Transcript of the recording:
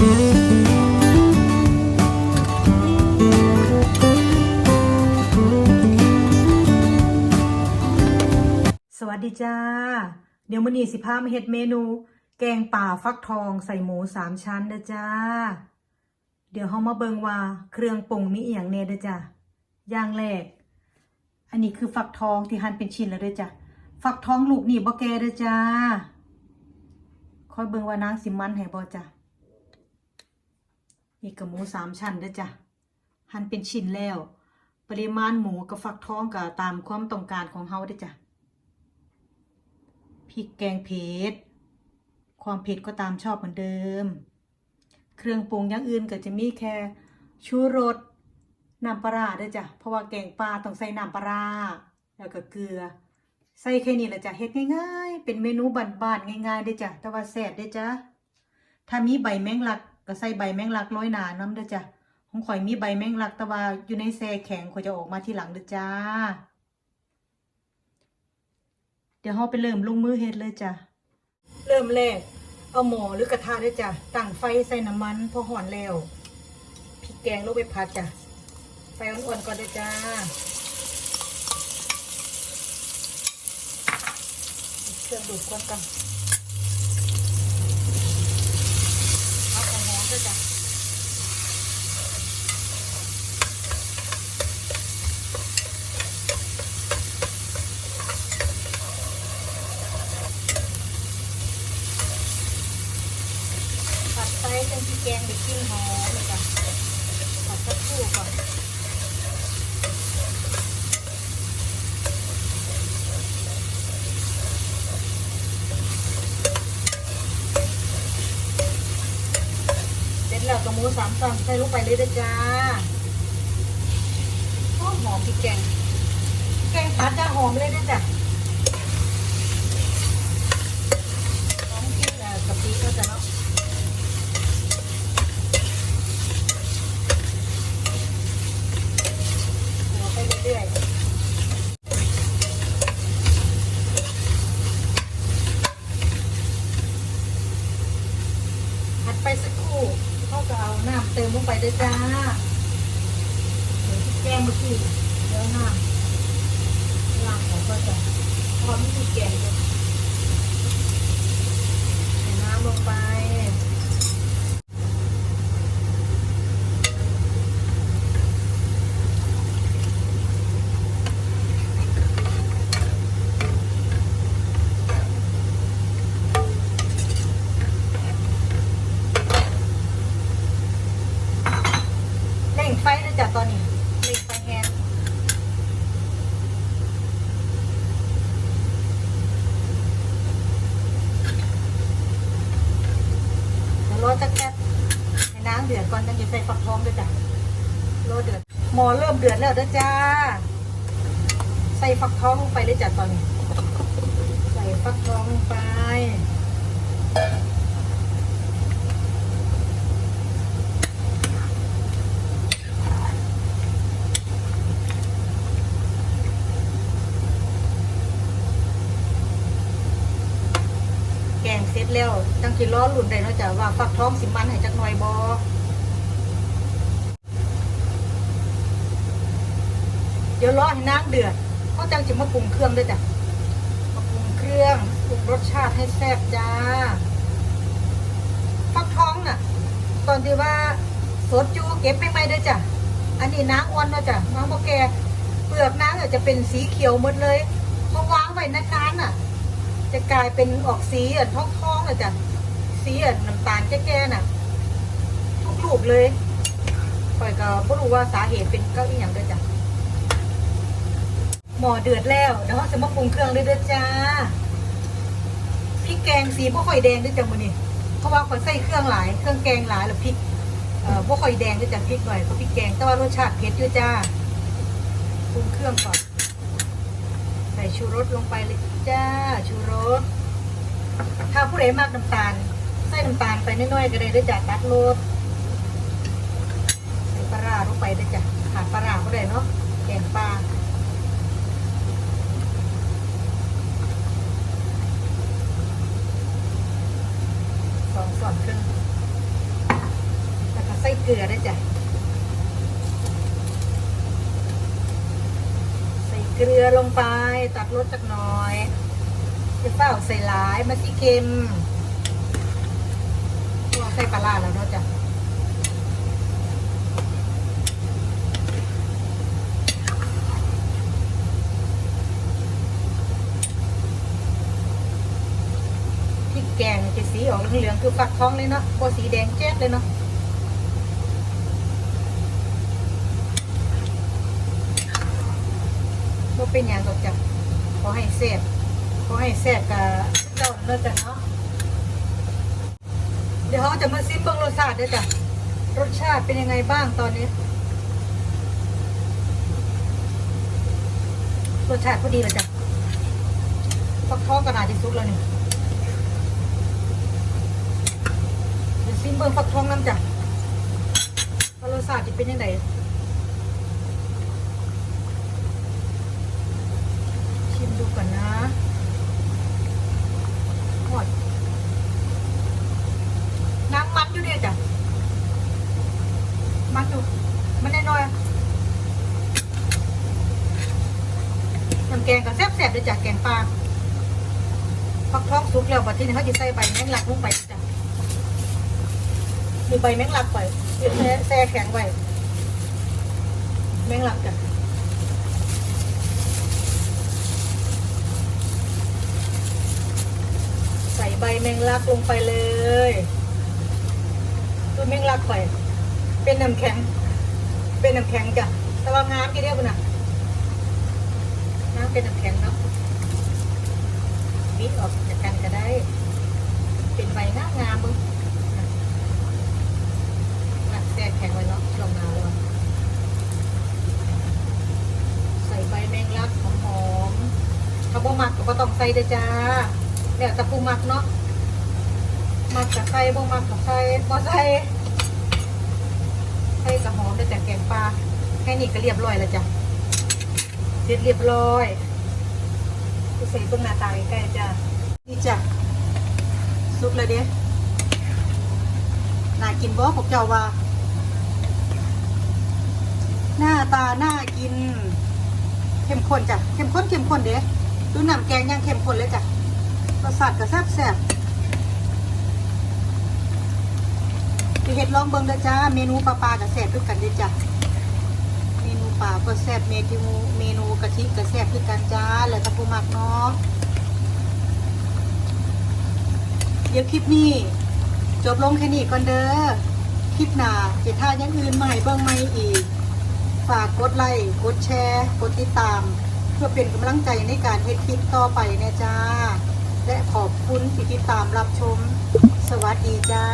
สวัสดีจ้า เดี๋ยวมื้อนี้สิพามาเฮ็ดเมนู แกงป่าฟักทองใส่หมูสามชั้นเด้อจ้า เดี๋ยวเฮามาเบิงว่าเครื่องปรุงมีอีหยังแน่เด้อจ้าอย่างแรก อันนี้คือฟักทองที่หั่นเป็นชิ้นแล้วเด้อจ้าฟักทองลูกนี่บ่แก่เด้อจ้า คอยเบิงว่านางสิมันให้บ่จ้า นี่ก็หมูสามชั้นด้จ้าหั่นเป็นชิ้นแล้ว ปริมาณหมูกับฟักทองก็ตามความต้องการของเฮาด้จ้าพริกแกงเผ็ดความเผ็ดก็ตามชอบเหมือนเดิม เครื่องปรุงอย่างอื่นก็จะมีแค่ชูรสน้ำปลาด้วยจ้ะเพราะว่าแกงปลาต้องใส่น้ำปลาแล้วก็เกลือ ใส่แค่นี้แหละจ้ะเฮ็ดง่าย ๆ เป็นเมนูบ้านๆง่ายๆเด้จ้ะแต่ว่าแซ่บเด้จ้ะถ้ามีใบแมงลัก ก็ใส่ใบแมงลักร้อยหนาน้ำเด้อจ้ะของข่อยมีใบแมงลักแต่ว่าอยู่ในแช่แข็งข่อยจะออกมาทีหลังเด้อจ้า เดี๋ยวเราไปเริ่มลงมือเฮ็ดเลยจ้ะ เริ่มแรกเอาหม้อหรือกระทะเลยจ้ะตั้งไฟใส่น้ำมันพอห่อนแล้วพริกแกงลงไปผัดจ้ะไฟอ่อนๆก่อนเลยจ้าเครื่องดูดควันกัน เอาของหอมด้วยจ้ะ ผัดไปจนพริกแกงได้กลิ่นหอมเลยจ้ะผัดสักครู่ก่อนเสร็จแล้วก็หมู สามตอนใส่ลงไปเลยเด้อจ้าหอมหอมพริกแกง แกงผัดจะหอมเลยเด้อจ้ะหอมกลินเอ่อกะปิก็จะเนาะ หัวไปเรื่อยๆผัดไปสักครู่เขาก็เอาน้ำ เด้วยจ้าเหมือนที่แกงเมื่อกี้เดี๋ยวน้ำล้างของก็จะพร้อมที่แกงเลยใส่น้ำลงไป เร่งไฟนะจ๊ะตอนนี้เร่งไฟแห้งเดี๋ยวรอจักแก๊สให้น้ำเดือดก่อนจะใส่ฝักทองด้วยจ้ะรอเดื อดหม้อเริ่มเดือดแล้วนะจ้า ใส่ฟักทองลงไปเลยจ้ะตอนนี้ ใส่ฟักทองลงไป แกงเสร็จแล้วจังสิล้อหลุนได้เนาะจ้ะว่าฟักทองสิมันให้จักหน่อยบ่ เดี๋ยวรอให้น้ำเดือดเขาจังสิมาปรุงเครื่องด้วยจ้ะมาปรุงเครื่องปรุงรสชาติให้แซ่บจ้าฟักทองน่ะ ตอนที่ว่าสดจูเก็บไม่ไม่ด้วยจ้ะอันนี้น้ำอ่อนนะจ้ะน้ำบ่แกเปลือกน้ำจะเป็นสีเขียวหมดเลยพอวางไว้นานๆน่ะ จะกลายเป็นออกสีอะท้องท้องๆอะจ้ะสีอะน้ำตาลแก่ๆน่ะ ทุกรูปเลยปล่อยก็ไม่รู้ว่าสาเหตุเป็นเก้าอี้อย่างเดียจ้ะ หม้อเดือดแล้วเดี๋ยวเราจะมาปรุงเครื่องเลยเด้อจ้าพริกแกงสีบ่ค่อยแดงด้วยจ้ะมื้อนี้เพราะว่าคนใส่เครื่องหลายเครื่องแกงหลายแล้วพริกเอ่อบ่ค่อยแดงด้วยจ้ะพริกหน่อยเพราะพริกแกงแต่ว่ารสชาติเผ็ดด้วยจ้าปรุงเครื่องก่อนใส่ชูรสลงไปเลยจ้าชูรสถ้าผู้ใดมากน้ำตาลใส่น้ำตาลไปน้อยๆก็ได้ด้วยจ้ะตัดโลดใส่ปลาร้าลงไปด้วยจ้ะขาดปลาร้าก็ได้เนาะแกงปลาสองส่วนครึ่ง ใส่เก ลือด้จ้ะใส่เกลือลงไปตัดรสจักหน่อยจะเฝ้าใส่หลายมาสิเค็มเพราะว่าใส่ปลาร้าแล้วเนาะจ้ะพริกแกงจะสีออกเหลืองๆคือฟักทองเลยเนาะพอสีแดงแจ๊ดเลยเนาะ เป็นอย่างตกจับขอให้แซ่บขอให้แซ่บกับเจ้าเนาะจ้ะเนาะเดี๋ยวเขาจะมาซิมเบิ่งรสชาติด้วยจ้ะรสชาติเป็นยังไงบ้างตอนนี้รสชาติพอดีเลยจ้ะฟักทองก็น่าจะสุกแล้วนี่เดี๋ยวซิมเบิ้งฟักทองน้ำจ้ะรสชาติจะเป็นยังไงชิมดูก่อนนะหอดน้ำมันอยู่เนี่ยจ้ะ มันอยู่ มันแน่นอยน้ำแกงก็แซ่ บๆเลยจ้ะแกงปลาฟักทองสุกแล้วบัดที่นี้เขาจะใส่ใบแมงลักลงไปจ้ะมีใบแมงลักไปแช่แช่แข็งไว้แมงลักจ้ะใส่ใบแมงลักลงไปเลยตัวแมงลักไป เป็นน้ำแข็ง เป็นน้ำแข็งจ้ะแต่ว่างามกี่เดียวคุณน่ะ น้ำเป็นน้ำแข็งเนาะวิออกจากกันก็ได้ เป็นใบงางามมึงนักแซ่แข็งไว้เนาะช่วงหนาวใส่ใบแมงลักหอมๆถ้าบ่มักก็บ่ต้องใส่เด้จ้าแล้วแต่ผู้มักเนาะมักก็ใส่บ่มักก็ใส่บ่ใส่ใส่กระหอมได้แต่แกงปลาแค่นี้ก็เรียบร้อยแล้วจ้ะ ร็จเรียบร้อยกูใส่เบิ่งหน้าตาใกล้ๆจ้ะนี่จ้ะสุกแล้วเด้น่ากินบ่พวกเจ้าว่า หน้าตาน่ากิน เข้มข้นจ้ะเข้มข้นเข้มข้นเด้ดูน้ำแกงย่างเข้มข้นเลยจ้ะรสชาติก็แซ่บแซ่บพี่เฮ็ดลองเบิ่งเด้อจ้า เมนูปลาปลาก็แซ่บด้วยกันเด้อจ้ะ ปลาก็แซ่บเมนูเมนูกะทิก็แซ่บด้วยกันจ้าแล้วต่ผู้มักเนาะเดี๋ยวคลิปนี้ จบลงแค่นี้ก่อนเด้อคลิปหน้าจะท่ายังอื่นใหม่เบิ่งใหม่อีก ฝากกดไลค์กดแชร์กดติดตาม เพื่อเป็นกำลังใจในการเฮ็ดคลิปต่อไปนะจ้า และขอบคุณที่ติดตามรับชม สวัสดีจ้า